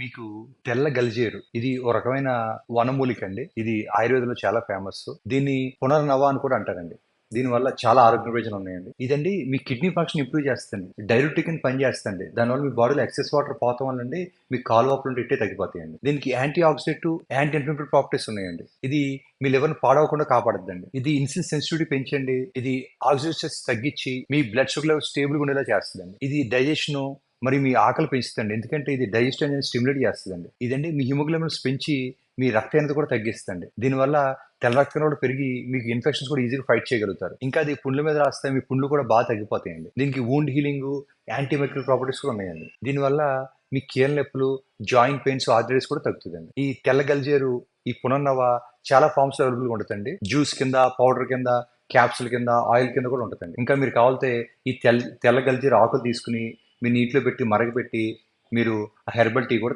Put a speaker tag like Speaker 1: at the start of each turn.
Speaker 1: మీకు తెల్ల గలిజేరు. ఇది ఒక రకమైన వనమూలిక అండి ఇది ఆయుర్వేదంలో చాలా ఫేమస్. దీన్ని పునర్నవ అని కూడా అంటారండి. దీనివల్ల చాలా ఆరోగ్య ప్రయోజనాలు ఉన్నాయండి. ఇదండి మీ కిడ్నీ ఫంక్షన్ ఇంప్రూవ్ చేస్తుంది. డైరెక్ట్ కింద పని చేస్తుంది. దానివల్ల మీ బాడీలో ఎక్సెస్ వాటర్ పోతాం వల్లండి మీ కాలువాపులు ఇట్టే తగ్గిపోతాయండి. దీనికి antioxidant anti inflammatory properties ఉన్నాయండి. ఇది మీ లివర్ని పాడవకుండా కాపాడద్దండి. ఇది ఇన్సులిన్ సెన్సిటివిటీ పెంచండి. ఇది ఆక్సిజన్ తగ్గించి మీ బ్లడ్ షుగర్ లెవెల్ స్టేబుల్గా ఉండేలా చేస్తుందండి. ఇది డైజెషన్ మరి మీ ఆకలి పెంచుతుంది ఎందుకంటే ఇది డైజెస్ట్ అనేది స్టిమ్యులేట్ చేస్తుందండి. ఇదండి మీ హిమోగ్లోబిన్స్ పెంచి మీ రక్తహీనత కూడా తగ్గిస్తుంది దీనివల్ల తెల్ల రక్తం కూడా పెరిగి మీకు ఇన్ఫెక్షన్స్ కూడా ఈజీగా ఫైట్ చేయగలుగుతారు. ఇంకా అది పుండ్ల మీద రాస్తే మీ పుండ్లు కూడా బాగా తగ్గిపోతాయండి. దీనికి వూండ్ హీలింగ్ యాంటీమైక్రల్ ప్రాపర్టీస్ కూడా ఉన్నాయండి. దీనివల్ల మీ కీళ్ళ నొప్పులు జాయింట్ పెయిన్స్ ఆర్థరైటిస్ కూడా తగ్గుతుందండి. ఈ తెల్ల గల్జేరు ఈ పునర్నవ చాలా ఫార్మ్స్ అవైలబుల్గా ఉంటుందండి. జ్యూస్ కింద పౌడర్ కింద క్యాప్సుల్ కింద ఆయిల్ కింద కూడా ఉంటుందండి. ఇంకా మీరు కావాలంటే ఈ తెల్ల తెల్ల గల్జేరు ఆకులు తీసుకుని మీ నీటిలో పెట్టి మరగపెట్టి మీరు హెర్బల్ టీ కూడా